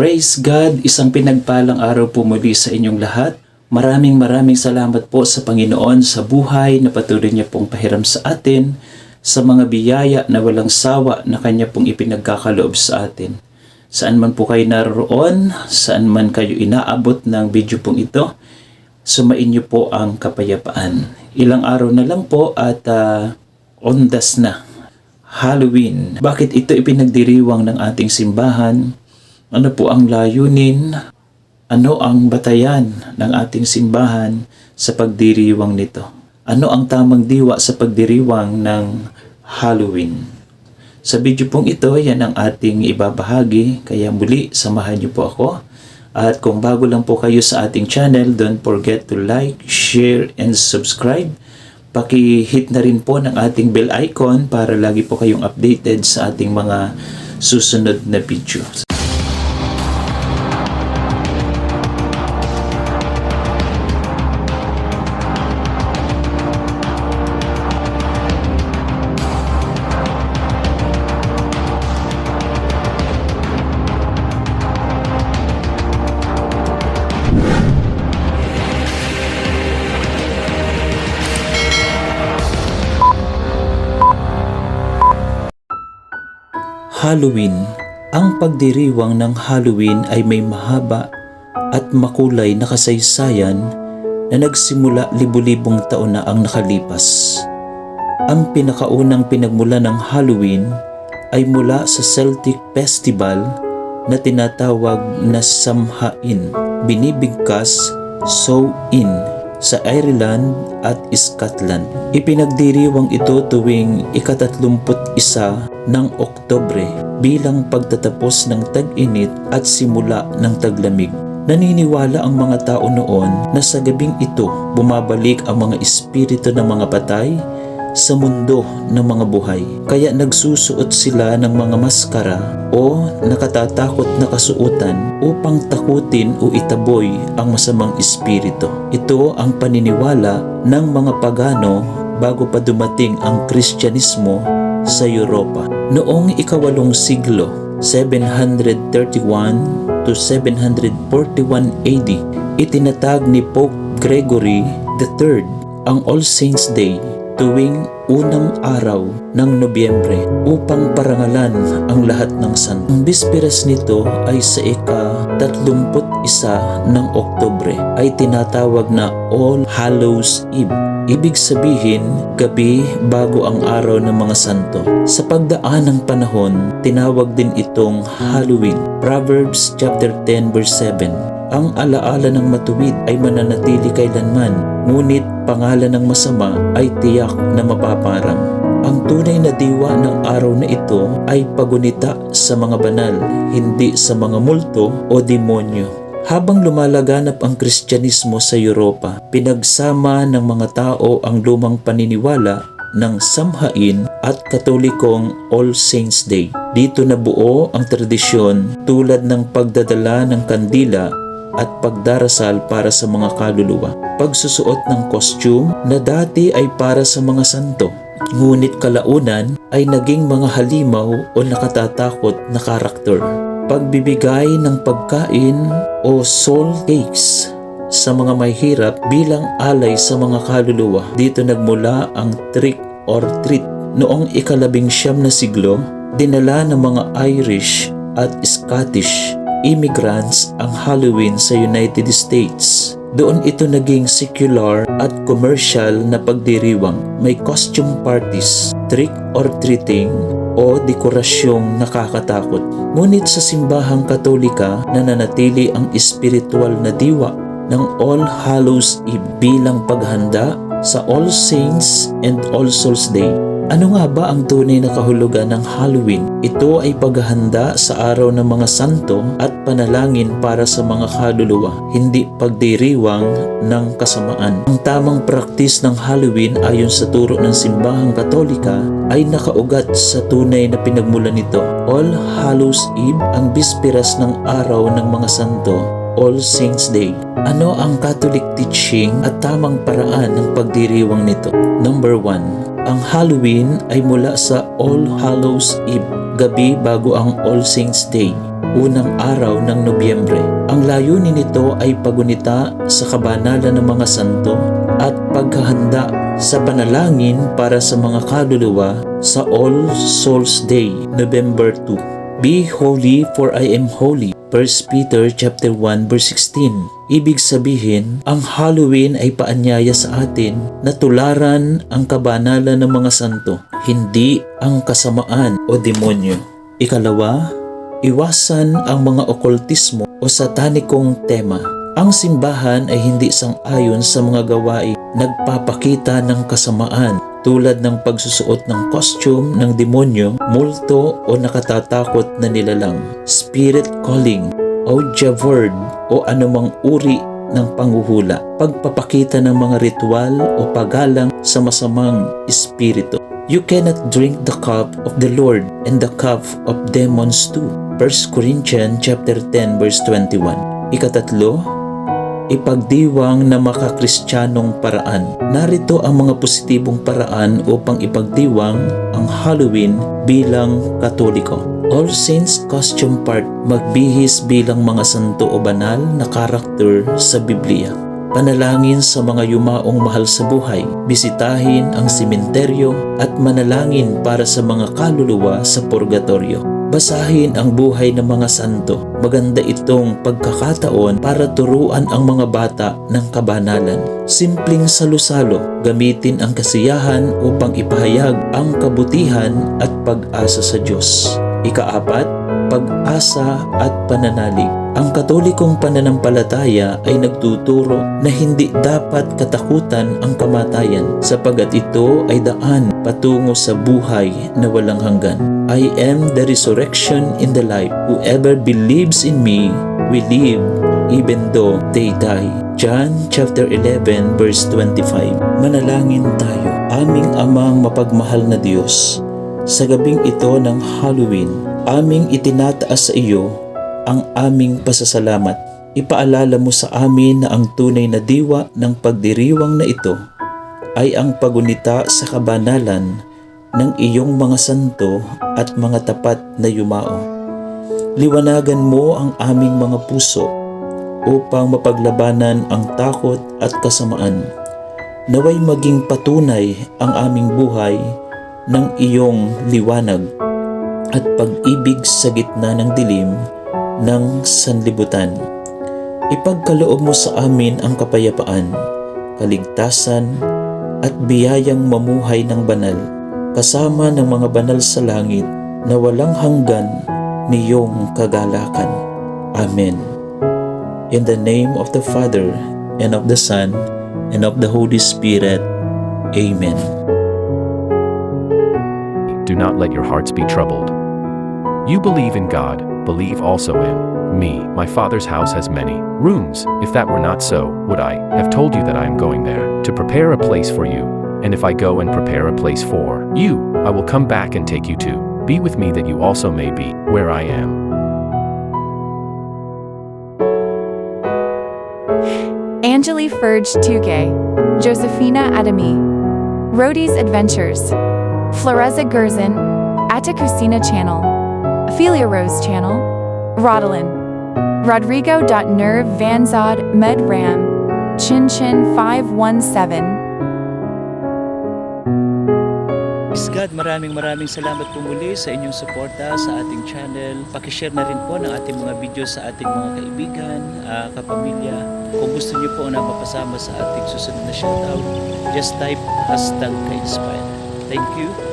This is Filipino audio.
Praise God! Isang pinagpalang araw po muli sa inyong lahat. Maraming maraming salamat po sa Panginoon sa buhay na patuloy niya pong pahiram sa atin, sa mga biyaya na walang sawa na Kanya pong ipinagkakaloob sa atin. Saan man po kayo naroon, saan man kayo inaabot ng video pong ito, sumain niyo po ang kapayapaan. Ilang araw na lang po at ah, ondas na. Halloween. Bakit ito ipinagdiriwang ng ating simbahan? Ano po ang layunin? Ano ang batayan ng ating simbahan sa pagdiriwang nito? Ano ang tamang diwa sa pagdiriwang ng Halloween? Sa video pong ito, yan ang ating ibabahagi. Kaya muli, samahan niyo po ako. At kung bago lang po kayo sa ating channel, don't forget to like, share, and subscribe. Paki-hit na rin po ng ating bell icon para lagi po kayong updated sa ating mga susunod na videos. Halloween. Ang pagdiriwang ng Halloween ay may mahaba at makulay na kasaysayan na nagsimula libu-libong taon na ang nakalipas. Ang pinakaunang pinagmula ng Halloween ay mula sa Celtic Festival na tinatawag na Samhain, binibigkas Sow-in sa Ireland at Scotland. Ipinagdiriwang ito tuwing ikatatlumput isa ng Oktobre bilang pagtatapos ng tag-init at simula ng taglamig. Naniniwala ang mga tao noon na sa gabing ito bumabalik ang mga espiritu ng mga patay sa mundo ng mga buhay. Kaya nagsusuot sila ng mga maskara o nakatatakot na kasuotan upang takutin o itaboy ang masamang espiritu. Ito ang paniniwala ng mga pagano bago pa dumating ang Kristyanismo sa Europa. Noong ikawalong siglo, 731 to 741 AD, itinatag ni Pope Gregory III ang All Saints Day tuwing unang araw ng Nobyembre upang parangalan ang lahat ng santo. Ang bisperas nito ay sa ika-31 ng Oktobre ay tinatawag na All Hallows Eve. Ibig sabihin, gabi bago ang araw ng mga santo. Sa pagdaan ng panahon, tinawag din itong Halloween. Proverbs chapter 10 verse 7 ang alaala ng matuwid ay mananatili kailanman, ngunit pangalan ng masama ay tiyak na mapaparang. Ang tunay na diwa ng araw na ito ay pagunita sa mga banal, hindi sa mga multo o demonyo. Habang lumalaganap ang Kristyanismo sa Europa, pinagsama ng mga tao ang lumang paniniwala ng Samhain at Katolikong All Saints Day. Dito nabuo ang tradisyon tulad ng pagdadala ng kandila at pagdarasal para sa mga kaluluwa. Pagsusuot ng costume na dati ay para sa mga santo, ngunit kalaunan ay naging mga halimaw o nakatatakot na karakter. Pagbibigay ng pagkain o soul cakes sa mga may hirap bilang alay sa mga kaluluwa. Dito nagmula ang trick or treat. Noong ikalabing siyam na siglo, dinala ng mga Irish at Scottish immigrants ang Halloween sa United States. Doon ito naging secular at commercial na pagdiriwang. May costume parties, trick or treating, o dekorasyong nakakatakot. Ngunit sa simbahang katolika nananatili ang espiritual na diwa ng All Hallows Eve bilang paghanda sa All Saints and All Souls Day ano nga ba ang tunay na kahulugan ng Halloween? Ito ay paghahanda sa araw ng mga santo at panalangin para sa mga kaluluwa, hindi pagdiriwang ng kasamaan. Ang tamang praktis ng Halloween ayon sa turo ng simbahang katolika ay nakaugat sa tunay na pinagmulan nito. All Hallows Eve ang bisperas ng araw ng mga santo All Saints Day. Ano ang Catholic teaching at tamang paraan ng pagdiriwang nito? Number 1 ang Halloween ay mula sa All Hallows Eve, gabi bago ang All Saints Day. unang araw ng Nobyembre. Ang layunin nito ay pagunita sa kabanalan ng mga santo at paghahanda sa panalangin para sa mga kaluluwa sa All Souls Day, November 2. Be holy for I am holy. 1 Peter chapter 1 verse 16. Ibig sabihin, ang Halloween ay paanyaya sa atin na tularan ang kabanalan ng mga santo, hindi ang kasamaan o demonyo. Ikalawa, iwasan ang mga okultismo o satanikong tema. Ang simbahan ay hindi sang-ayon sa mga gawain nagpapakita ng kasamaan tulad ng pagsusuot ng costume ng demonyo, multo o nakatatakot na nilalang, spirit calling, Ouija board o anumang uri ng panghuhula, pagpapakita ng mga ritual o paggalang sa masamang espiritu. You cannot drink the cup of the Lord and the cup of demons too. 1 Corinthians chapter 10 verse 21. Ikatatlo, ipagdiwang na makakristyanong paraan. Narito ang mga positibong paraan upang ipagdiwang ang Halloween bilang Katoliko. All Saints Costume Part magbihis bilang mga santo o banal na karakter sa Biblia. Panalangin sa mga yumaong mahal sa buhay, bisitahin ang simenteryo at manalangin para sa mga kaluluwa sa purgatorio. Basahin ang buhay ng mga santo. Maganda itong pagkakataon para turuan ang mga bata ng kabanalan. Simpleng salo-salo, gamitin ang kasiyahan upang ipahayag ang kabutihan at pag-asa sa Diyos. Ikaapat, pag-asa at pananalig. Ang katolikong pananampalataya ay nagtuturo na hindi dapat katakutan ang kamatayan sapagat ito ay daan patungo sa buhay na walang hanggan. I am the resurrection in the life. Whoever believes in me will live even though they die. John chapter 11 verse 25. Manalangin tayo. Aming amang mapagmahal na Diyos, sa gabing ito ng Halloween, aming itinataas sa iyo ang aming pasasalamat. Ipaalala mo sa amin na ang tunay na diwa ng pagdiriwang na ito ay ang pagunita sa kabanalan ng iyong mga santo at mga tapat na yumao. Liwanagan mo ang aming mga puso upang mapaglabanan ang takot at kasamaan. Naway maging patunay ang aming buhay ng iyong liwanag at pag-ibig sa gitna ng dilim ng sanlibutan. Ipagkaloob mo sa amin ang kapayapaan, kaligtasan, at biyayang mamuhay ng banal, kasama ng mga banal sa langit na walang hanggan niyong kagalakan. Amen. In the name of the Father, and of the Son, and of the Holy Spirit. Amen. Do not let your hearts be troubled. You believe in God, believe also in me. My Father's house has many rooms. If that were not so, would I have told you that I am going there to prepare a place for you? And if I go and prepare a place for you, I will come back and take you to be with me that you also may be where I am. Angeli Ferge Tuge, Josefina Adami, Rhodey's Adventures, Floreza Gerzin, Atakusina Channel, Ophelia Rose Channel, Rodolin, Rodrigo.nerve Vanzod Medram, Chin Chin 517. Praise God, maraming maraming salamat po muli sa inyong suporta sa ating channel. Pakishare na rin po ng ating mga video sa ating mga kaibigan, ah, kapamilya. Kung gusto niyo po na mapasama sa ating susunod na shoutout, just type hashtag ka-inspire. Thank you.